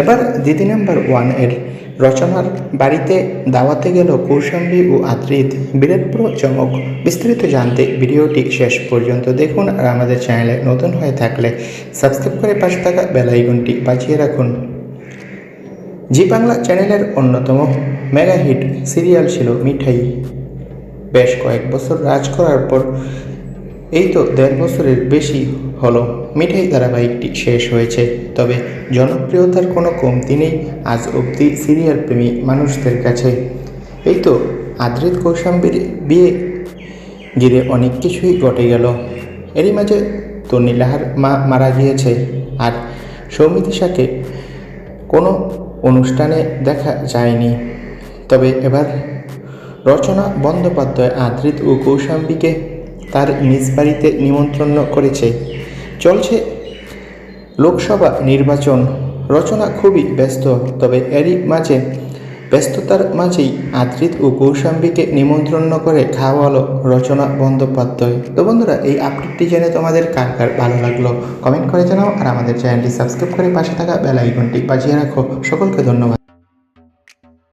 এবার দিদি নাম্বার ওয়ানের রচনার বাড়িতে দাওয়াতে গেল কৌশাম্বী ও আদ্রিত। বিরাটপুর চমক। বিস্তারিত জানতে ভিডিওটি শেষ পর্যন্ত দেখুন আর আমাদের চ্যানেলে নতুন হয়ে থাকলে সাবস্ক্রাইব করে পাশে থাকা বেলাইকনটি বাঁচিয়ে রাখুন। জি বাংলা চ্যানেলের অন্যতম মেগা হিট সিরিয়াল ছিল মিঠাই। বেশ কয়েক বছর রাজ করার পর এই তো দেড় বছরের বেশি হলো। মিঠাই ধারাবাহিকটি শেষ হয়েছে, তবে জনপ্রিয়তার কোনো কমতি নেই আজ অবধি সিরিয়াল প্রেমী মানুষদের কাছে। এই তো আদ্রিত কৌশাম্বীর বিয়ে ঘিরে অনেক কিছুই ঘটে গেল। এরই মাঝে তন্নিলাহার মা মারা গিয়েছে আর সৌমিতিশাকে কোনো অনুষ্ঠানে দেখা যায়নি। তবে এবার রচনা বন্দ্যোপাধ্যায়, আদ্রিত ও কৌশাম্বীকে তার নিজ বাড়িতে নিমন্ত্রণ করেছে। চলছে লোকসভা নির্বাচন। রচনা খুবই ব্যস্ত, তবে এরই মাঝে ব্যস্ততার মাঝেই আদ্রিত ও কৌশাম্বীকে নিমন্ত্রণ করে খাওয়ালো রচনা বন্দ্যোপাধ্যায়। তো বন্ধুরা, এই আপডেটটি জেনে তোমাদের কার কার ভালো লাগল কমেন্ট করে জানাও আর আমাদের চ্যানেলটি সাবস্ক্রাইব করে পাশে থাকা বেল আইকনটি বাজিয়ে রাখো। সকলকে ধন্যবাদ।